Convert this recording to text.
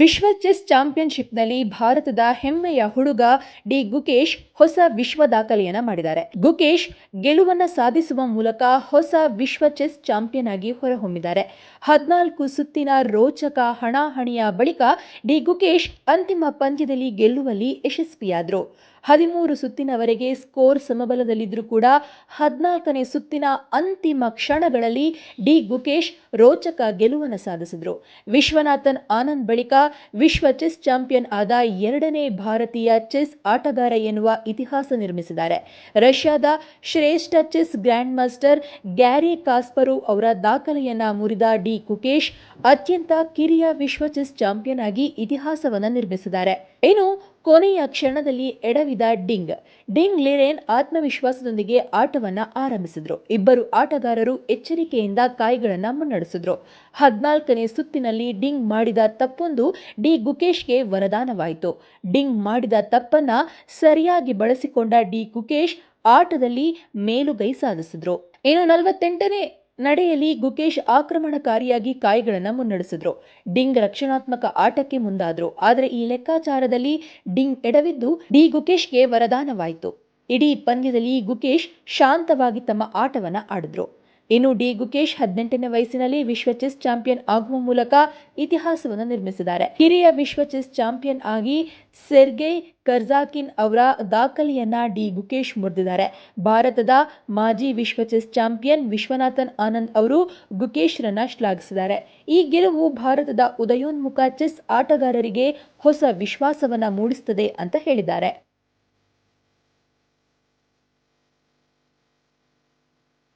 ವಿಶ್ವ ಚೆಸ್ ಚಾಂಪಿಯನ್ಶಿಪ್ನಲ್ಲಿ ಭಾರತದ ಹೆಮ್ಮೆಯ ಹುಡುಗ ಡಿ ಗುಕೇಶ್ ಹೊಸ ವಿಶ್ವ ದಾಖಲೆಯನ್ನ ಮಾಡಿದ್ದಾರೆ. ಗುಕೇಶ್ ಗೆಲುವನ್ನ ಸಾಧಿಸುವ ಮೂಲಕ ಹೊಸ ವಿಶ್ವ ಚೆಸ್ ಚಾಂಪಿಯನ್ ಆಗಿ ಹೊರಹೊಮ್ಮಿದ್ದಾರೆ. ಹದಿನಾಲ್ಕು ಸುತ್ತಿನ ರೋಚಕ ಹಣಾಹಣಿಯ ಬಳಿಕ ಡಿ ಗುಕೇಶ್ ಅಂತಿಮ ಪಂದ್ಯದಲ್ಲಿ ಗೆಲ್ಲುವಲ್ಲಿ ಯಶಸ್ವಿಯಾದರು. ಹದಿಮೂರು ಸುತ್ತಿನವರೆಗೆ ಸ್ಕೋರ್ ಸಮಬಲದಲ್ಲಿದ್ದರೂ ಕೂಡ ಹದಿನಾಲ್ಕನೇ ಸುತ್ತಿನ ಅಂತಿಮ ಕ್ಷಣಗಳಲ್ಲಿ ಡಿ ಗುಕೇಶ್ ರೋಚಕ ಗೆಲುವನ್ನು ಸಾಧಿಸಿದರು. ವಿಶ್ವನಾಥನ್ ಆನಂದ್ ಬಳಿಕ ವಿಶ್ವ ಚೆಸ್ ಚಾಂಪಿಯನ್ ಆದ ಎರಡನೇ ಭಾರತೀಯ ಚೆಸ್ ಆಟಗಾರ ಎನ್ನುವ ಇತಿಹಾಸ ನಿರ್ಮಿಸಿದ್ದಾರೆ. ರಷ್ಯಾದ ಶ್ರೇಷ್ಠ chess grandmaster Garry Kasparov ಅವರ ದಾಖಲೆಯನ್ನ ಮುರಿದ ಡಿ ಕುಕೇಶ್ ಅತ್ಯಂತ ಕಿರಿಯ ವಿಶ್ವ ಚೆಸ್ ಚಾಂಪಿಯನ್ ಆಗಿ ಇತಿಹಾಸವನ್ನು ನಿರ್ಮಿಸಿದ್ದಾರೆ. ಇನ್ನು ಕೊನೆಯ ಕ್ಷಣದಲ್ಲಿ ಎಡವಿದ ಡಿಂಗ್. ಡಿಂಗ್ ಲಿರೇನ್ ಆತ್ಮವಿಶ್ವಾಸದೊಂದಿಗೆ ಆಟವನ್ನ ಆರಂಭಿಸಿದ್ರು. ಇಬ್ಬರು ಆಟಗಾರರು ಎಚ್ಚರಿಕೆಯಿಂದ ಕಾಯಿಗಳನ್ನು ಮುನ್ನಡೆಸಿದ್ರು. ಹದಿನಾಲ್ಕನೇ ಸುತ್ತಿನಲ್ಲಿ ಡಿಂಗ್ ಮಾಡಿದ ತಪ್ಪೊಂದು ಡಿ ಗುಕೇಶ್ಗೆ ವರದಾನವಾಯಿತು. ಡಿಂಗ್ ಮಾಡಿದ ತಪ್ಪನ್ನ ಸರಿಯಾಗಿ ಬಳಸಿಕೊಂಡ ಡಿ ಗುಕೇಶ್ ಆಟದಲ್ಲಿ ಮೇಲುಗೈ ಸಾಧಿಸಿದ್ರು. ಇನ್ನು ನಲವತ್ತೆಂಟನೇ ನಡೆಯಲ್ಲಿ ಗುಕೇಶ್ ಆಕ್ರಮಣಕಾರಿಯಾಗಿ ಕಾಯಿಗಳನ್ನು ಮುನ್ನಡೆಸಿದ್ರು. ಡಿಂಗ್ ರಕ್ಷಣಾತ್ಮಕ ಆಟಕ್ಕೆ ಮುಂದಾದ್ರು. ಆದರೆ ಈ ಲೆಕ್ಕಾಚಾರದಲ್ಲಿ ಡಿಂಗ್ ಎಡವಿದ್ದು ಡಿ ಗುಕೇಶ್ಗೆ ವರದಾನವಾಯಿತು. ಇಡೀ ಪಂದ್ಯದಲ್ಲಿ ಗುಕೇಶ್ ಶಾಂತವಾಗಿ ತಮ್ಮ ಆಟವನ್ನ ಆಡಿದ್ರು. ಇನ್ನು ಡಿ ಗುಕೇಶ್ ಹದಿನೆಂಟನೇ ವಯಸ್ಸಿನಲ್ಲಿ ವಿಶ್ವ ಚೆಸ್ ಚಾಂಪಿಯನ್ ಆಗುವ ಮೂಲಕ ಇತಿಹಾಸವನ್ನು ನಿರ್ಮಿಸಿದ್ದಾರೆ. ಹಿರಿಯ ವಿಶ್ವ ಚೆಸ್ ಚಾಂಪಿಯನ್ ಆಗಿ ಸೆರ್ಗೈ ಕರ್ಜಾಕಿನ್ ಅವರ ದಾಖಲೆಯನ್ನ ಡಿ ಗುಕೇಶ್ ಮುರಿದಿದ್ದಾರೆ. ಭಾರತದ ಮಾಜಿ ವಿಶ್ವ ಚೆಸ್ ಚಾಂಪಿಯನ್ ವಿಶ್ವನಾಥನ್ ಆನಂದ್ ಅವರು ಗುಕೇಶ್ರನ್ನ ಶ್ಲಾಘಿಸಿದ್ದಾರೆ. ಈ ಗೆಲುವು ಭಾರತದ ಉದಯೋನ್ಮುಖ ಚೆಸ್ ಆಟಗಾರರಿಗೆ ಹೊಸ ವಿಶ್ವಾಸವನ್ನ ಮೂಡಿಸುತ್ತದೆ ಅಂತ ಹೇಳಿದ್ದಾರೆ.